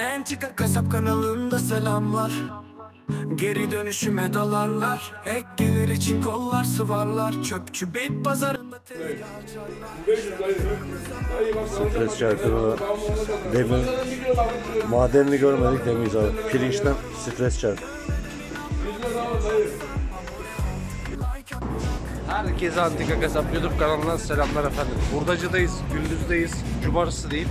Entika Kasap kanalında selamlar Geri dönüşüme dalarlar Ek gelir için kollar sıvarlar Çöpçü bit pazarında Stres çarkını demin madenini görmedik demeyiz abi. Pirinçten stres çarkı. Herkese Antika Kasap YouTube kanalından selamlar efendim. Hurdacıdayız, gündüzdeyiz. Cumartesi değil,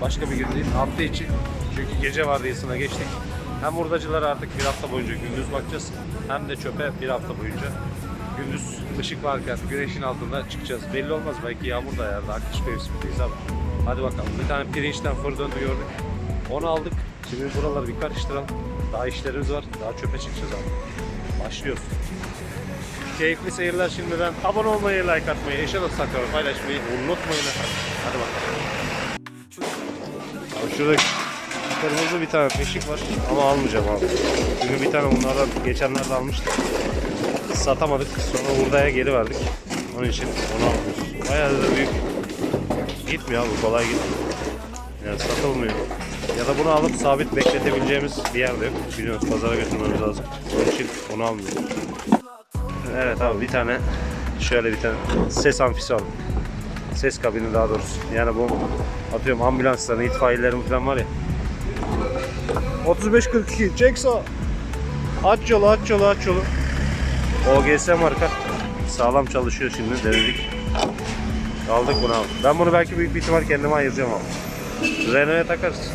başka bir gün değil. Hafta içi. Çünkü gece vardiyasına geçtik. Hem hurdacılara artık bir hafta boyunca gündüz bakacağız. Hem de çöpe bir hafta boyunca. Gündüz ışık varken güneşin altında çıkacağız. Belli olmaz belki yağmur da yağar. Daha kış mevsimindeyiz abi. Hadi bakalım. Bir tane pirinçten fır gördük. Onu aldık. Şimdi buraları bir karıştıralım. Daha işlerimiz var. Daha çöpe çıkacağız abi. Başlıyoruz. Keyifli seyirler şimdiden. Abone olmayı, like atmayı, eşe dostlarla paylaşmayı unutmayın efendim. Hadi bakalım. Abi şurada kırmızı bir tane beşik var ama almayacağım abi. Çünkü bir tane bunlardan geçenlerde almıştık. Satamadık. Sonra hurdaya geri verdik. Onun için onu almıyoruz. Bayağı da büyük. Gitmiyor abi kolay gitmiyor. Yani satılmıyor. Ya da bunu alıp sabit bekletebileceğimiz bir yer de yok. Biliyoruz pazara götürmemiz lazım. Onun için onu almıyoruz. Evet abi bir tane şöyle bir tane ses amfisi aldım. Ses kabini daha doğrusu. Yani bu atıyorum ambulansların, itfaiyelerin falan var ya. 3542 çek sağ. Aç yolu aç yolu aç yolu. OGS marka. Sağlam çalışıyor şimdi denedik. Aldık bunu abi. Ben bunu belki büyük bir ihtimal kendime ayıracağım abi. Renault'a takarız.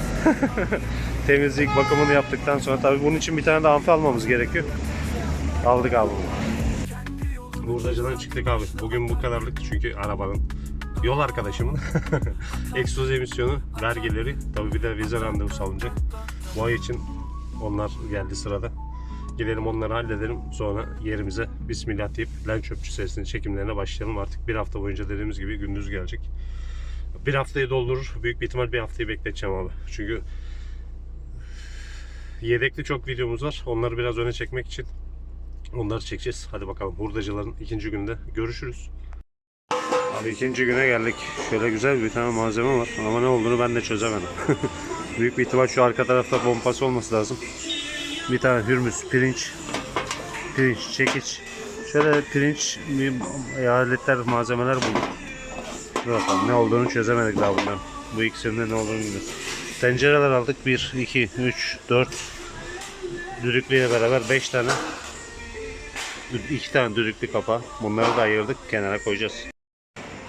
Temizlik bakımını yaptıktan sonra tabii bunun için bir tane de amfi almamız gerekiyor. Aldık abi bunu. Hurdacıdan çıktık abi. Bugün bu kadarlık çünkü arabanın yol arkadaşımın egzoz emisyonu vergileri tabii bir de vize randevusu alınacak. Bu ay için onlar geldi sırada. Gidelim onları halledelim. Sonra yerimize Bismillah deyip Len Çöpçü serisinin çekimlerine başlayalım. Artık bir hafta boyunca dediğimiz gibi gündüz gelecek. Bir haftayı doldurur. Büyük bir ihtimal bir haftayı bekleteceğim abi. Çünkü yedekli çok videomuz var. Onları biraz öne çekmek için Onları çekeceğiz. Hadi bakalım hurdacıların ikinci günde görüşürüz. Abi ikinci güne geldik. Şöyle güzel bir tane malzeme var ama ne olduğunu ben de çözemedim. Büyük bir ihtimal şu arka tarafta pompası olması lazım. Bir tane hürmüz, pirinç, pirinç, çekiç. Şöyle pirinç, bir aletler, malzemeler bulduk. Dur bakalım ne olduğunu çözemedik daha bundan. Bu ikisinin ne olduğunu bilmiyoruz. Tencereler aldık. 1, 2, 3, 4 düdüklüyle beraber 5 tane iki tane düdüklü kapağı. Bunları da ayırdık. Kenara koyacağız.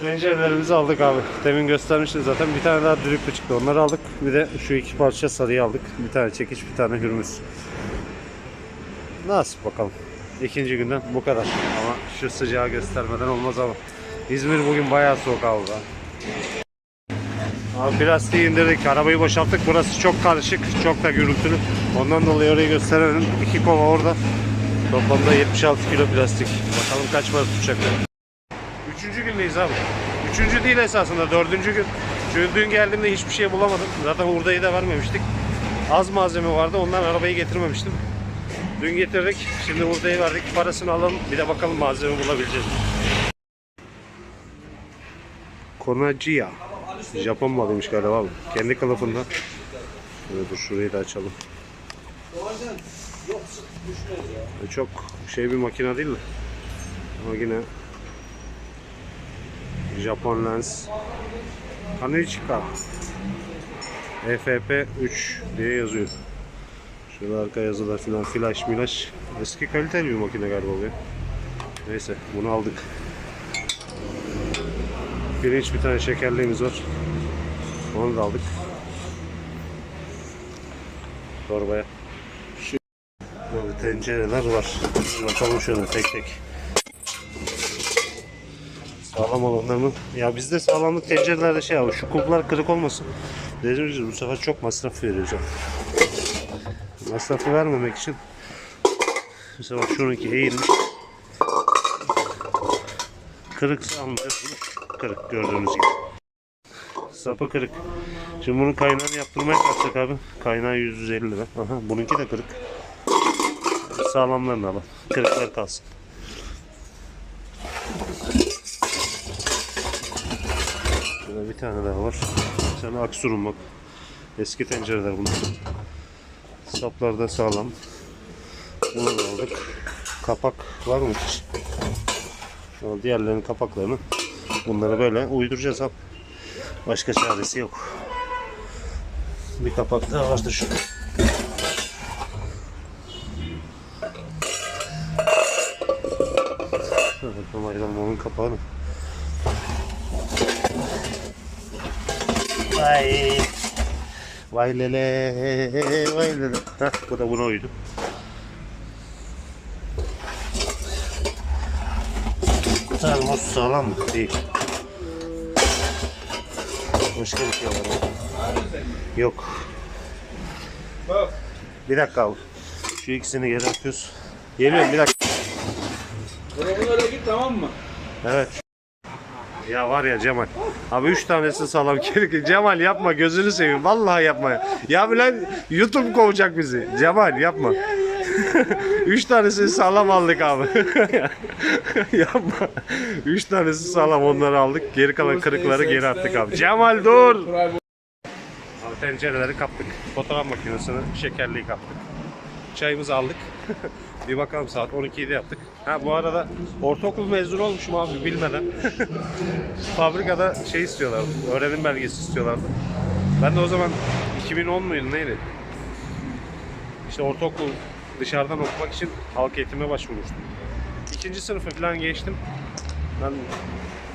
Tencerelerimizi aldık abi. Demin göstermiştim zaten. Bir tane daha düdüklü çıktı. Onları aldık. Bir de şu iki parça sarıyı aldık. Bir tane çekiç, bir tane hürmüz. Nasip bakalım. İkinci günden bu kadar. Ama şu sıcağı göstermeden olmaz ama. İzmir bugün bayağı soğuk abi. Abi plastiği indirdik. Arabayı boşalttık. Burası çok karışık. Çok da gürültülü. Ondan dolayı orayı gösteremedim. İki kova orada. Toplamda 76 kilo plastik. Bakalım kaç para tutacak. Üçüncü gündeyiz abi. Üçüncü değil esasında dördüncü gün. Çünkü dün geldiğimde hiçbir şey bulamadım. Zaten hurdayı da vermemiştik. Az malzeme vardı ondan arabayı getirmemiştim. Dün getirdik. Şimdi hurdayı verdik. Parasını alalım. Bir de bakalım malzeme bulabileceğiz. mi? Konaciya. Japon malıymış galiba abi. Kendi kılıfından. Şöyle dur şurayı da açalım. E, Çok şey bir makine değil mi? Ama yine Japon lens Kanichika FFP 3 diye yazıyor. Şurada arka yazılar filan flash milaş. Eski kaliteli bir makine galiba bu. Neyse bunu aldık. Pirinç bir tane şekerliğimiz var. Onu da aldık. Torbaya. Böyle tencereler var. Bakalım şöyle tek tek. Sağlam olanlarını. Ya bizde sağlamlık tencerelerde şey abi şu kulplar kırık olmasın. Dediğimiz gibi bu sefer çok masraf veriyoruz. abi. Masrafı vermemek için mesela bak şununki eğilmiş. Kırıksa almayacağız bunu. Kırık gördüğünüz gibi. Sapı kırık. Şimdi bunun kaynağını yaptırmaya kalksak abi. Kaynağı 150 lira. Aha, bununki de kırık. Sağlamlarını alalım. Kırıklar kalsın. Şöyle bir tane daha var. Bir tane aksurum bak. Eski tencereler bunlar. Saplar da sağlam. Bunu da aldık. Kapak var mı Diğerlerinin kapaklarını bunları böyle uyduracağız abi. Başka çaresi yok. Bir kapak daha vardı şu. Bakalım ayıralım onun kapağını. Vay. Vay lele, vay lele. Heh, bu da buna uydu. Termos sağlam mı? Değil. Başka bir şey var mı? Yok. Bir dakika abi. Şu ikisini geri atıyoruz. Geliyorum bir dakika. Dolabın öyle git tamam mı? Evet. Ya var ya Cemal. Abi üç tanesi sağlam kerik. Cemal yapma gözünü seveyim. Vallahi yapma. Ya bilen YouTube kovacak bizi. Cemal yapma. üç tanesini sağlam aldık abi. yapma. Üç tanesi sağlam onları aldık. Geri kalan kırıkları geri attık abi. Cemal dur. Tencereleri kaptık. Fotoğraf makinesini, şekerliği kaptık. Çayımızı aldık. Bir bakalım saat 12'de yaptık. Ha bu arada ortaokul mezunu olmuşum abi bilmeden. Fabrikada şey istiyorlardı. Öğrenim belgesi istiyorlardı. Ben de o zaman 2010 muydu neydi? İşte ortaokul dışarıdan okumak için halk eğitime başvurmuştum. İkinci sınıfı falan geçtim. Ben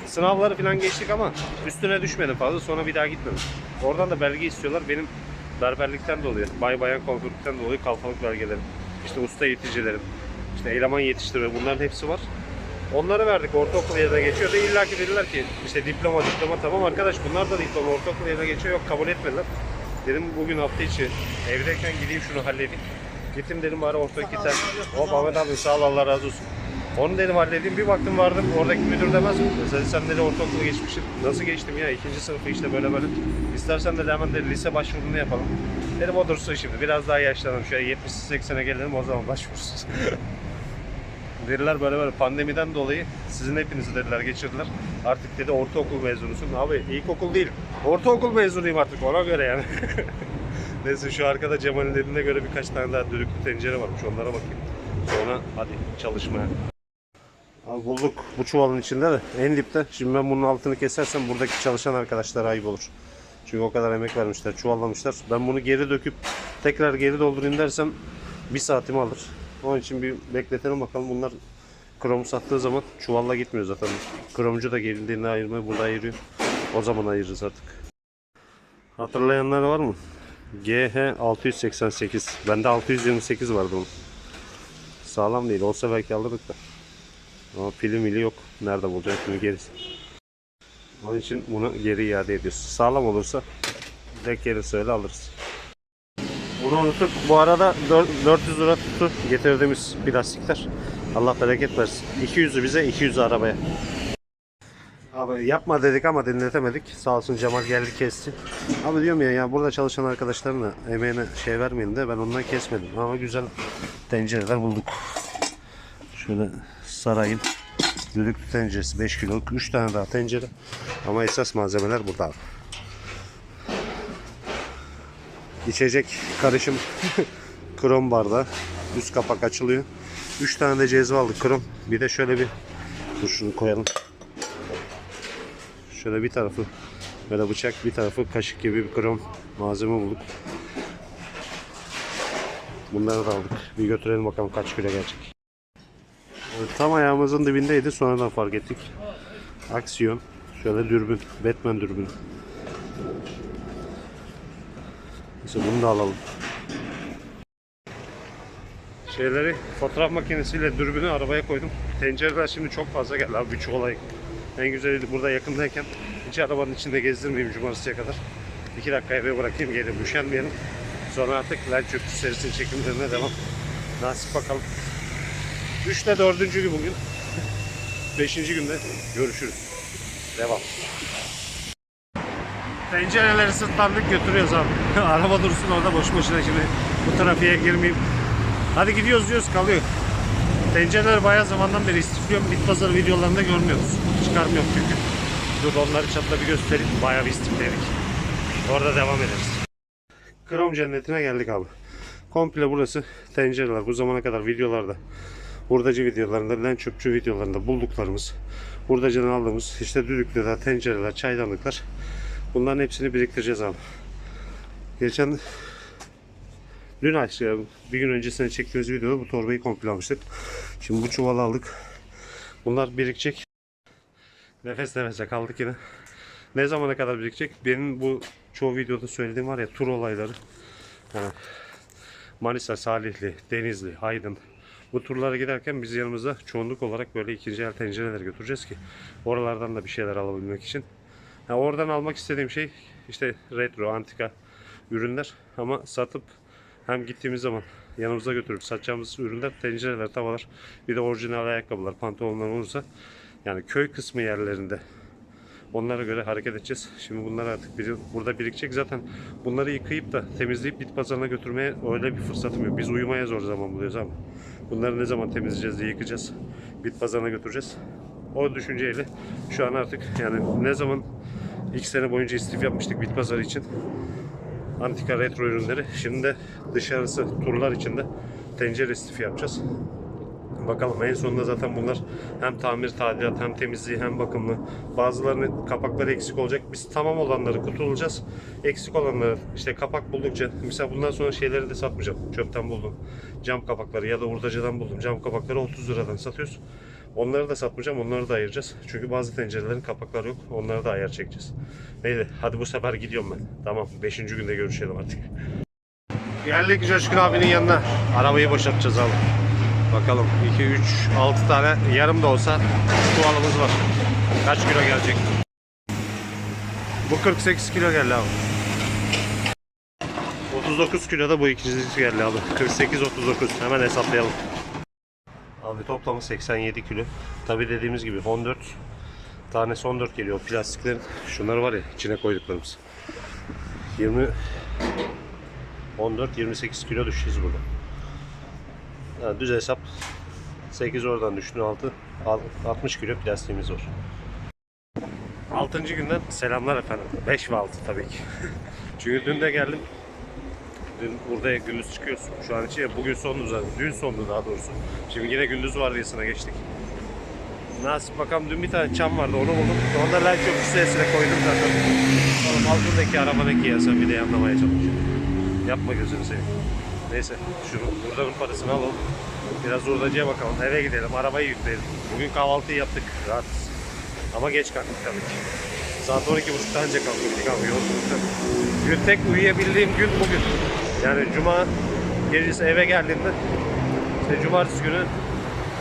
sınavları falan geçtik ama üstüne düşmedim fazla. Sonra bir daha gitmedim. Oradan da belge istiyorlar. Benim berberlikten dolayı, bay bayan kuaförlükten dolayı kalfalık belgelerim. İşte usta yetişicilerim, işte eleman yetiştirme bunların hepsi var. Onları verdik ortaokul yerine geçiyor da illa ki dediler ki işte diploma diploma tamam arkadaş bunlar da diploma ortaokul yerine geçiyor yok kabul etmediler. Dedim bugün hafta içi evdeyken gideyim şunu halledeyim. Gittim dedim bari ortaokul gitar. Hop Ahmet abi sağ ol Allah razı olsun. Onu dedim halledeyim. Bir baktım vardım oradaki müdür demez mi? Mesela sen dedi ortaokulu geçmişsin. Nasıl geçtim ya? ikinci sınıfı işte böyle böyle. İstersen de hemen de lise başvurunu yapalım. Dedim o dursun şimdi. Biraz daha yaşlanalım. Şöyle 70-80'e gelelim o zaman başvururuz. Dediler böyle böyle pandemiden dolayı sizin hepinizi dediler geçirdiler. Artık dedi ortaokul mezunusun. Abi ilkokul değil. Ortaokul mezunuyum artık ona göre yani. Neyse şu arkada Cemal'in dediğine göre birkaç tane daha düdüklü tencere varmış. Onlara bakayım. Sonra hadi çalışmaya. Abi bulduk bu çuvalın içinde de en dipte. Şimdi ben bunun altını kesersem buradaki çalışan arkadaşlar ayıp olur. Çünkü o kadar emek vermişler, çuvallamışlar. Ben bunu geri döküp tekrar geri doldurayım dersem bir saatimi alır. Onun için bir bekletelim bakalım. Bunlar kromu sattığı zaman çuvalla gitmiyor zaten. Kromcu da gerildiğinde ayırmayı burada ayırıyor. O zaman ayırırız artık. Hatırlayanlar var mı? GH 688. Bende 628 vardı onun. Sağlam değil. Olsa belki alırdık da. Ama pili mili yok. Nerede bulacak bunu gerisi. Onun için bunu geri iade ediyoruz. Sağlam olursa direkt geri söyle alırız. Bunu unuttuk. Bu arada dör- 400 lira tuttu getirdiğimiz plastikler. Allah bereket versin. 200'ü bize, 200'ü arabaya. Abi yapma dedik ama dinletemedik. Sağ olsun Cemal geldi kesti. Abi diyorum ya, ya burada çalışan arkadaşların da emeğine şey vermeyin de ben ondan kesmedim. Ama güzel tencereler bulduk. Şöyle sarayın düdüklü tenceresi 5 kiloluk 3 tane daha tencere. Ama esas malzemeler burada abi. İçecek karışım krom bardağı. Üst kapak açılıyor. 3 tane de cezve aldık krom. Bir de şöyle bir dur şunu koyalım. Şöyle bir tarafı böyle bıçak bir tarafı kaşık gibi bir krom malzeme bulduk. Bunları da aldık. Bir götürelim bakalım kaç kilo gelecek. Tam ayağımızın dibindeydi sonradan fark ettik. Aksiyon. Şöyle dürbün. Batman dürbün. Neyse bunu da alalım. Şeyleri fotoğraf makinesiyle dürbünü arabaya koydum. Tencereler şimdi çok fazla geldi abi bir çuvalayı. En güzeli burada yakındayken hiç arabanın içinde gezdirmeyeyim cumartesiye kadar. İki dakika eve bırakayım gelin üşenmeyelim. Sonra artık Len Çöpçü serisinin çekimlerine devam. Nasip bakalım. 3 ile 4. gün bugün. 5. günde görüşürüz. Devam. Pencereleri sırtlandık götürüyoruz abi. Araba dursun orada boş boşuna şimdi bu trafiğe girmeyeyim. Hadi gidiyoruz diyoruz kalıyor. Tencereleri bayağı zamandan beri istifliyorum. Bit pazarı videolarında görmüyoruz. Çıkarmıyorum çünkü. Dur onları çatla bir göstereyim. Bayağı bir istifledik. Orada devam ederiz. Krom cennetine geldik abi. Komple burası tencereler. Bu zamana kadar videolarda, hurdacı videolarında, len çöpçü videolarında bulduklarımız, hurdacıdan aldığımız işte düdükler, tencereler, çaydanlıklar. Bunların hepsini biriktireceğiz abi. Geçen dün açtı bir gün öncesine çektiğimiz videoda bu torbayı komple almıştık. Şimdi bu çuvalı aldık. Bunlar birikecek. Nefes nefese kaldık yine. Ne zamana kadar birikecek? Benim bu çoğu videoda söylediğim var ya tur olayları. Yani Manisa, Salihli, Denizli, Aydın. Bu turlara giderken biz yanımızda çoğunluk olarak böyle ikinci el tencereler götüreceğiz ki oralardan da bir şeyler alabilmek için. Ha, oradan almak istediğim şey işte retro, antika ürünler ama satıp hem gittiğimiz zaman yanımıza götürüp satacağımız ürünler tencereler, tavalar bir de orijinal ayakkabılar, pantolonlar olursa yani köy kısmı yerlerinde Onlara göre hareket edeceğiz. Şimdi bunlar artık biri, burada birikecek. Zaten bunları yıkayıp da temizleyip bit pazarına götürmeye öyle bir fırsatım yok. Biz uyumaya zor zaman buluyoruz ama. Bunları ne zaman temizleyeceğiz diye yıkacağız. Bit pazarına götüreceğiz. O düşünceyle şu an artık yani ne zaman ilk sene boyunca istif yapmıştık bit pazarı için. Antika retro ürünleri. Şimdi de dışarısı turlar için de tencere istifi yapacağız. Bakalım en sonunda zaten bunlar hem tamir tadilat hem temizliği hem bakımlı. Bazılarının kapakları eksik olacak. Biz tamam olanları kurtulacağız. Eksik olanları işte kapak buldukça mesela bundan sonra şeyleri de satmayacağım. Çöpten buldum. Cam kapakları ya da hurdacıdan buldum. Cam kapakları 30 liradan satıyoruz. Onları da satmayacağım. Onları da ayıracağız. Çünkü bazı tencerelerin kapakları yok. Onları da ayar çekeceğiz. Neydi? Hadi bu sefer gidiyorum ben. Tamam. 5. günde görüşelim artık. Geldik Coşkun abinin yanına. Arabayı boşaltacağız abi. Bakalım 2, 3, 6 tane yarım da olsa çuvalımız var. Kaç kilo gelecek? Bu 48 kilo geldi abi. 39 kilo da bu ikincisi geldi abi. 48, 39. Hemen hesaplayalım. Abi toplamı 87 kilo. Tabi dediğimiz gibi 14 tanesi 14 geliyor plastiklerin. Şunlar var ya içine koyduklarımız. 20 14 28 kilo düşeceğiz burada. Düz hesap 8 oradan düştün 6 60 kilo plastiğimiz var. 6. günden selamlar efendim. 5 ve 6 tabii ki. Çünkü dün de geldim. Dün burada gündüz çıkıyoruz. Şu an için bugün sondu zaten. Dün sondu daha doğrusu. Şimdi yine gündüz vardiyasına geçtik. Nasip bakalım dün bir tane çam vardı onu buldum. Onu da len çöp sesine koydum zaten. Oğlum altındaki arabadaki ya sen bir de anlamaya çalışıyorsun. Yapma gözünü seveyim. Neyse şunu buradanın parasını alalım. Biraz hurdacıya bakalım. Eve gidelim. Arabayı yükleyelim. Bugün kahvaltıyı yaptık. Rahatız. Ama geç kalktık tabii ki. Saat 12.30'da önce kalktık abi yolculukta. Gün tek uyuyabildiğim gün bugün. Yani cuma gecesi eve geldiğimde işte cumartesi günü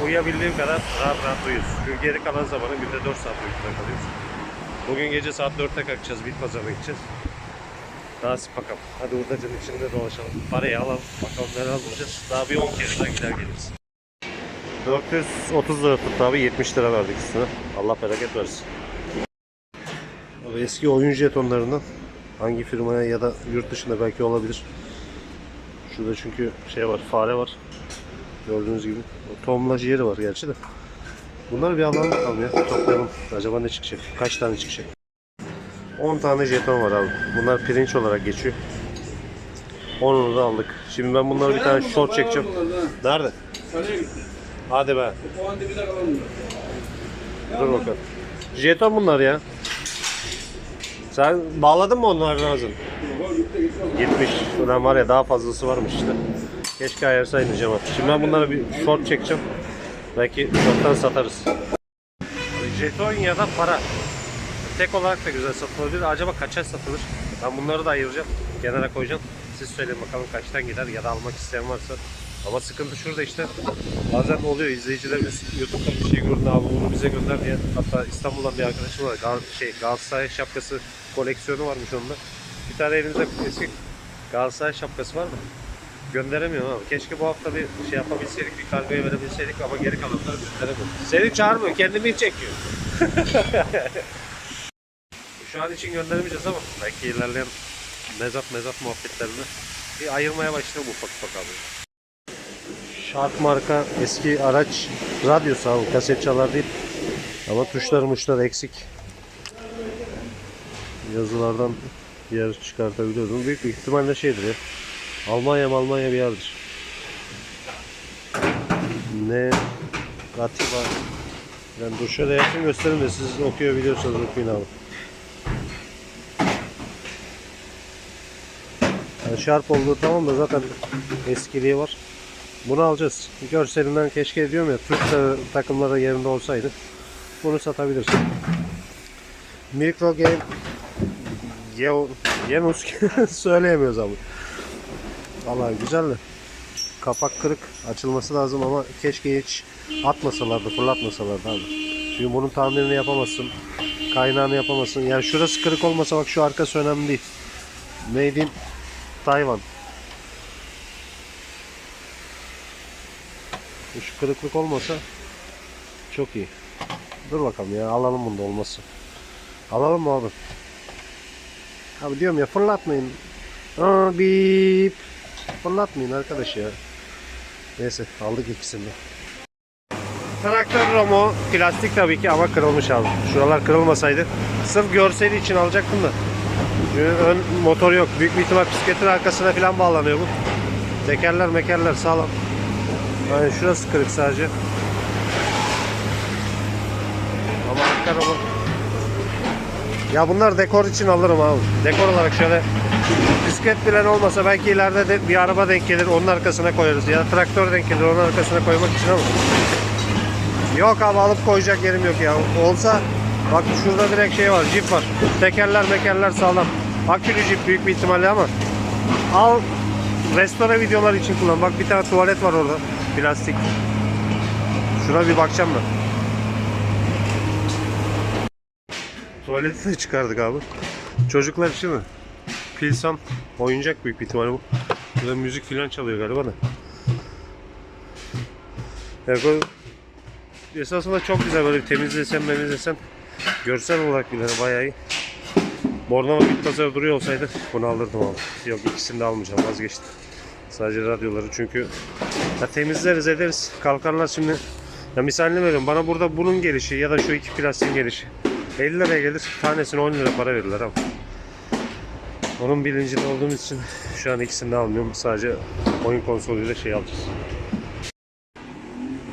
uyuyabildiğim kadar rahat rahat uyuyoruz. Çünkü geri kalan zamanı günde 4 saat uykuda kalıyoruz. Bugün gece saat 4'te kalkacağız. Bit pazarına gideceğiz. Nasip bakalım. Hadi hurdacının içinde dolaşalım. Parayı alalım. Bakalım neler bulacağız. Daha bir 10 kere daha gider geliriz. 430 lira tuttu abi. 70 lira verdik üstüne. Allah bereket versin. Abi eski oyun jetonlarından hangi firmaya ya da yurt dışında belki olabilir. Şurada çünkü şey var, fare var. Gördüğünüz gibi. O tomlaj yeri var gerçi de. Bunları bir alalım bakalım ya. Toplayalım. Acaba ne çıkacak? Kaç tane çıkacak? 10 tane jeton var abi. Bunlar pirinç olarak geçiyor. 10'unu da aldık. Şimdi ben bunları bir tane short çekeceğim. Nerede? Hadi be. Dur bakalım. Jeton bunlar ya. Sen bağladın mı onları ağzını? Gitmiş. Ulan var ya daha fazlası varmış işte. Keşke ayırsaydın Cemal. Şimdi ben bunlara bir short çekeceğim. Belki shorttan satarız. Jeton ya da para. Tek olarak da güzel satılabilir. Acaba kaça satılır? Ben bunları da ayıracağım. Kenara koyacağım. Siz söyleyin bakalım kaçtan gider ya da almak isteyen varsa. Ama sıkıntı şurada işte. Bazen oluyor izleyicilerimiz YouTube'da bir şey gördü abi bunu bize gönder diye. Hatta İstanbul'dan bir arkadaşım var. Gal şey, Galatasaray şapkası koleksiyonu varmış onda. Bir tane elimizde eski Galatasaray şapkası var mı? Gönderemiyorum abi. Keşke bu hafta bir şey yapabilseydik, bir kargoya verebilseydik ama geri kalanları gönderemiyorum. Seni çağırmıyor, kendimi çekiyor. Şu an için gönderemeyeceğiz ama belki ilerleyen mezat mezat muhabbetlerinde bir ayırmaya başlayalım ufak ufak abi. Sharp marka eski araç radyosu abi kaset çalar değil. Ama tuşlar muşlar eksik. Yazılardan yarış çıkartabiliyordum. Büyük bir ihtimalle şeydir ya. Almanya Almanya bir yerdir. Ne Gatiba ben dur şöyle yakın göstereyim de siz okuyor biliyorsanız okuyun abi. Yani şarp olduğu tamam da zaten eskiliği var. Bunu alacağız. Görselinden keşke diyorum ya Türk ta- takımları yerinde olsaydı. Bunu satabilirsin. Micro Game Geo- Genus söyleyemiyoruz ama. Vallahi güzel de. Kapak kırık açılması lazım ama keşke hiç atmasalardı, fırlatmasalardı abi. Çünkü bunun tamirini yapamazsın. Kaynağını yapamazsın. Yani şurası kırık olmasa bak şu arkası önemli değil. Made in Tayvan. Şu kırıklık olmasa çok iyi. Dur bakalım ya alalım bunda olması. Alalım mı abi? Abi diyorum ya fırlatmayın. Aa, bip. Fırlatmayın arkadaş ya. Neyse aldık ikisini. Traktör Romo plastik tabii ki ama kırılmış abi. Şuralar kırılmasaydı. Sırf görseli için alacaktım da. Çünkü ön motor yok. Büyük bir ihtimal bisikletin arkasına falan bağlanıyor bu. Tekerler mekerler sağlam. Yani şurası kırık sadece. Ama arka romo ya bunlar dekor için alırım abi. Dekor olarak şöyle bisiklet bilen olmasa belki ileride de bir araba denk gelir onun arkasına koyarız. Ya traktör denk gelir onun arkasına koymak için ama. Yok abi alıp koyacak yerim yok ya. Olsa bak şurada direkt şey var jip var. Tekerler mekerler sağlam. Akülü jip büyük bir ihtimalle ama al restore videolar için kullan. Bak bir tane tuvalet var orada. Plastik. Şuna bir bakacağım ben. Tuvaleti de çıkardık abi. Çocuklar için mi? Pilsan oyuncak büyük bir ihtimalle bu. Burada müzik filan çalıyor galiba da. Ya bu esasında çok güzel böyle temizlesen memizlesen görsel olarak bile bayağı iyi. Bornova bit pazarı duruyor olsaydı bunu alırdım abi. Yok ikisini de almayacağım vazgeçtim. Sadece radyoları çünkü ya temizleriz ederiz kalkarlar şimdi. Ya misalini veriyorum bana burada bunun gelişi ya da şu iki plastiğin gelişi 50 liraya gelir tanesine 10 lira para verirler ama. Onun bilincinde olduğumuz için şu an ikisini de almıyorum. Sadece oyun konsoluyla şey alacağız.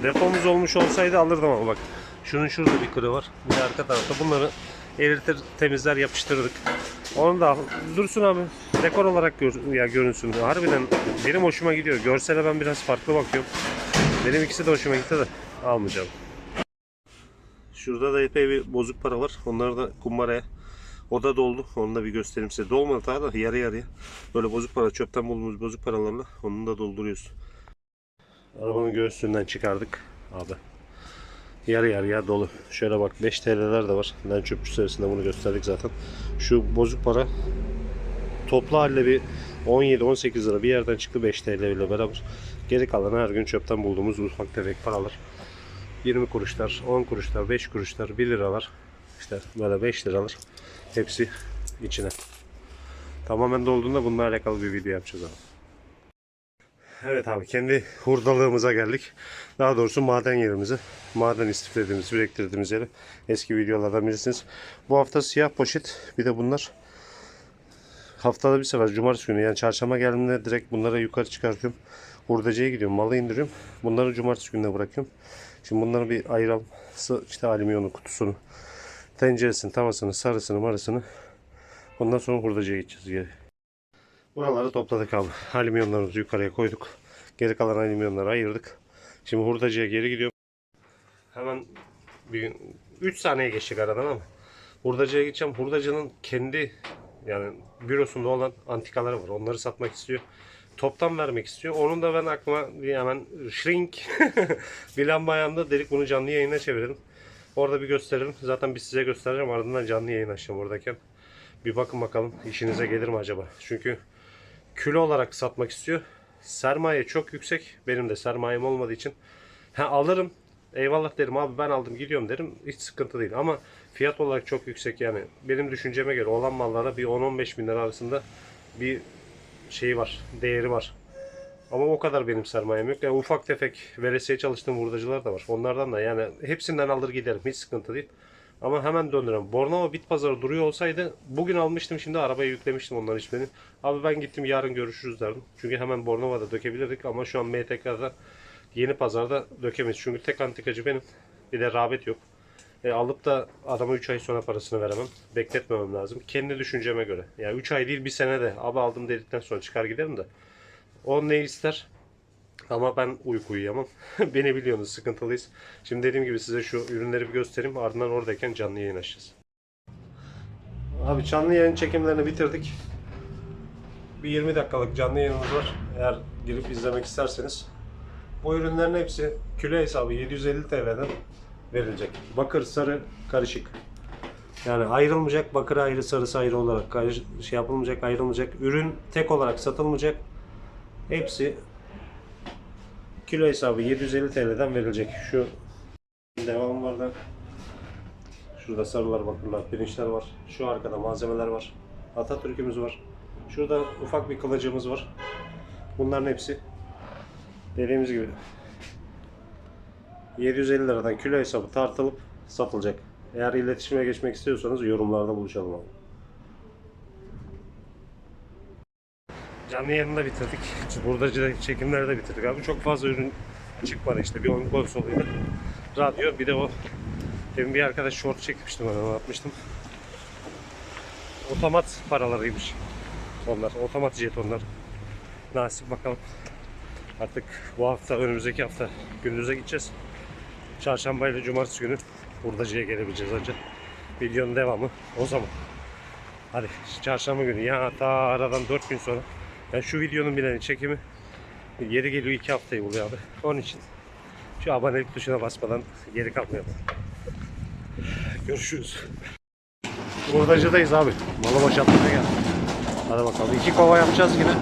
Depomuz olmuş olsaydı alırdım ama bak. Şunun şurada bir kırı var. Bir de arka tarafta. Bunları eritir, temizler, yapıştırdık. Onu da. Dursun abi. Dekor olarak gör, ya görünsün. Harbiden benim hoşuma gidiyor. Görsele ben biraz farklı bakıyorum. Benim ikisi de hoşuma gitti de almayacağım. Şurada da epey bir bozuk para var. Onları da kumbaraya o da doldu. Onu da bir göstereyim size. Dolmadı daha da yarı yarıya. Böyle bozuk para, çöpten bulduğumuz bozuk paralarla onu da dolduruyoruz. Arabanın göğsünden çıkardık abi. Yarı yarıya dolu. Şöyle bak 5 TL'ler de var. Ben çöpçü serisinde bunu gösterdik zaten. Şu bozuk para toplu halde bir 17-18 lira bir yerden çıktı 5 TL ile beraber. Geri kalan her gün çöpten bulduğumuz ufak tefek paralar. 20 kuruşlar, 10 kuruşlar, 5 kuruşlar, 1 liralar. İşte böyle 5 liralar. Hepsi içine. Tamamen dolduğunda bununla alakalı bir video yapacağız abi. Evet abi kendi hurdalığımıza geldik. Daha doğrusu maden yerimize. Maden istiflediğimiz, biriktirdiğimiz yere. Eski videolardan bilirsiniz. Bu hafta siyah poşet. Bir de bunlar haftada bir sefer cumartesi günü yani çarşamba geldiğinde direkt bunları yukarı çıkartıyorum. Hurdacıya gidiyorum. Malı indiriyorum. Bunları cumartesi gününe bırakıyorum. Şimdi bunları bir ayıralım. İşte alüminyonun kutusunu, tenceresini, tavasını, sarısını, marısını. Ondan sonra hurdacıya gideceğiz geri. Buraları topladık abi. Alüminyonlarımızı yukarıya koyduk. Geri kalan alüminyonları ayırdık. Şimdi hurdacıya geri gidiyorum. Hemen bir 3 saniye geçecek aradan ama hurdacıya gideceğim. Hurdacının kendi yani bürosunda olan antikaları var. Onları satmak istiyor. Toptan vermek istiyor. Onun da ben aklıma hemen shrink bir lamba ayağında dedik bunu canlı yayına çevirelim. Orada bir gösterelim. Zaten biz size göstereceğim. Ardından canlı yayın açacağım oradayken. Bir bakın bakalım işinize gelir mi acaba? Çünkü kilo olarak satmak istiyor. Sermaye çok yüksek. Benim de sermayem olmadığı için. Ha alırım. Eyvallah derim abi ben aldım gidiyorum derim. Hiç sıkıntı değil ama fiyat olarak çok yüksek yani. Benim düşünceme göre olan mallara bir 10-15 bin lira arasında bir şeyi var. Değeri var. Ama o kadar benim sermayem yok. Yani ufak tefek veresiye çalıştığım hurdacılar da var. Onlardan da yani hepsinden alır giderim. Hiç sıkıntı değil. Ama hemen döndüremem. Bornova bit pazarı duruyor olsaydı bugün almıştım şimdi arabaya yüklemiştim onların hiçbirini. Abi ben gittim yarın görüşürüz derdim. Çünkü hemen Bornova'da dökebilirdik ama şu an MTK'da yeni pazarda dökemeyiz. Çünkü tek antikacı benim. Bir de rağbet yok. E, alıp da adama 3 ay sonra parasını veremem. Bekletmemem lazım. Kendi düşünceme göre. Yani 3 ay değil bir sene de abi aldım dedikten sonra çıkar giderim de. O ne ister? Ama ben uyku uyuyamam. Beni biliyorsunuz sıkıntılıyız. Şimdi dediğim gibi size şu ürünleri bir göstereyim. Ardından oradayken canlı yayın açacağız. Abi canlı yayın çekimlerini bitirdik. Bir 20 dakikalık canlı yayınımız var. Eğer girip izlemek isterseniz. Bu ürünlerin hepsi kilo hesabı 750 TL'den verilecek. Bakır, sarı, karışık. Yani ayrılmayacak, bakır ayrı, sarısı ayrı olarak şey yapılmayacak, ayrılmayacak. Ürün tek olarak satılmayacak. Hepsi kilo hesabı 750 TL'den verilecek. Şu devam var da şurada sarılar, bakırlar, pirinçler var. Şu arkada malzemeler var. Atatürk'ümüz var. Şurada ufak bir kılıcımız var. Bunların hepsi dediğimiz gibi 750 liradan kilo hesabı tartılıp satılacak. Eğer iletişime geçmek istiyorsanız yorumlarda buluşalım abi. Canlı yayını da bitirdik. Buradacı çekimleri de bitirdik abi. Çok fazla ürün çıkmadı işte. Bir oyun konsoluydu. Radyo bir de o demin bir arkadaş short çekmiştim ben onu atmıştım. Otomat paralarıymış. Onlar otomat jetonlar. Nasip bakalım. Artık bu hafta önümüzdeki hafta gündüze gideceğiz. Çarşamba ile cumartesi günü hurdacıya gelebileceğiz ancak. Videonun devamı o zaman. Hadi çarşamba günü ya ta aradan 4 gün sonra. Yani şu videonun bile çekimi yeri geliyor 2 haftayı buluyor abi. Onun için şu abonelik tuşuna basmadan geri kalmayalım. Görüşürüz. Hurdacıdayız abi. Malı boşaltmaya geldik. Hadi bakalım. iki kova yapacağız yine.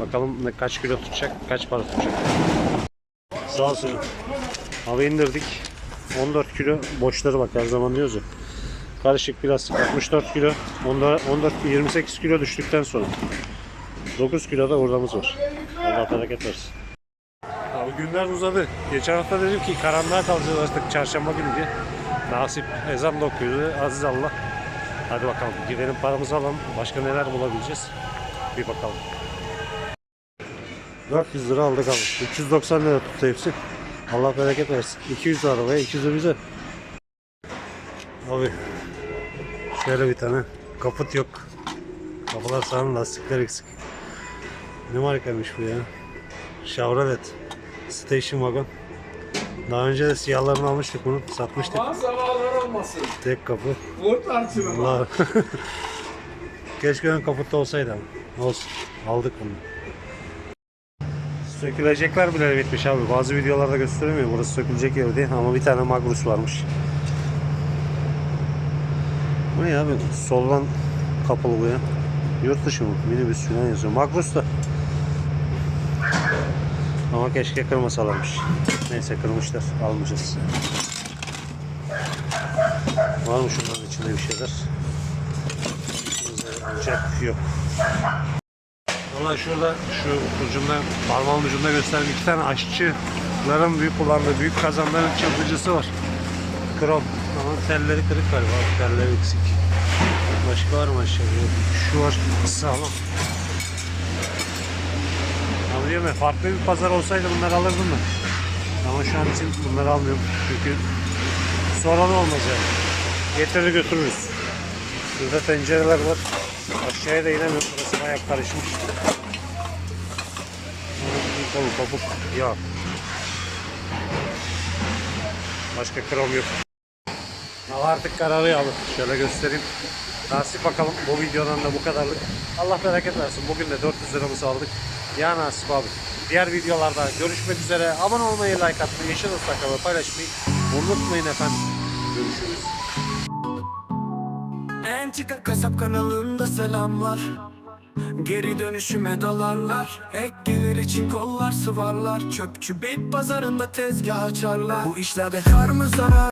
Bakalım ne kaç kilo tutacak, kaç para tutacak. Sağ olsun. Abi indirdik. 14 kilo boşları bak her zaman diyoruz ya. Karışık plastik 64 kilo. Onda 14 28 kilo düştükten sonra 9 kilo da hurdamız var. Allah bereket versin. Abi günler uzadı. Geçen hafta dedim ki karanlığa kalacağız artık çarşamba günü diye. Nasip ezan da okuyordu. Aziz Allah. Hadi bakalım gidelim paramızı alalım. Başka neler bulabileceğiz? Bir bakalım. 400 lira aldık abi. 390 lira tuttu hepsi. Allah bereket versin. 200 de arabaya, 200 de bize. Abi şöyle bir tane kaput yok. Kapılar sağlam, lastikler eksik. Ne markaymış bu ya? Chevrolet Station Wagon. Daha önce de siyahlarını almıştık bunu, satmıştık. Aman zavallar olmasın. Tek kapı. Vur tarçını. Allah. Keşke ön kaputta olsaydı ama. Olsun. Aldık bunu. Sökülecekler bile bitmiş abi. Bazı videolarda gösteremiyor. Burası sökülecek yer diye. Ama bir tane Magrus varmış. Bu ne abi? Soldan kapalı bu ya. Yurt dışı mı? Minibüs falan yazıyor. Magrus da. Ama keşke kırmasalarmış. Neyse kırmışlar. Almayacağız. Var mı şunların içinde bir şeyler? Ancak yok. Valla şurada şu ucunda parmağın ucunda gösterdiğim iki tane aşçıların büyük kullandığı büyük kazanların çırpıcısı var. Krom. Ama telleri kırık galiba. Telleri eksik. Başka var mı aşağıda? Şu var. Sağlam. Diyorum ya farklı bir pazar olsaydı bunları alırdım da. Ama şu an için bunları almıyorum. Çünkü sonra da olmaz yani. Getirir götürürüz. Şurada tencereler var. Aşağıya da inemiyorum. Burası bayağı karışmış. Kolu kabuk yağ. Başka krom yok. Hava artık kararıyor abi. Şöyle göstereyim. Nasip bakalım bu videodan da bu kadarlık. Allah bereket versin. Bugün de 400 liramızı aldık. Nasip abi. Diğer videolarda görüşmek üzere. Abone olmayı, like atmayı, yeşil ıslakalı paylaşmayı unutmayın efendim. Görüşürüz. Entika Kasap kanalında selamlar Geri dönüşüme dalarlar Ek gelir için kollar sıvarlar Çöpçü bit pazarında tezgah açarlar Bu işlerde kar mı zarar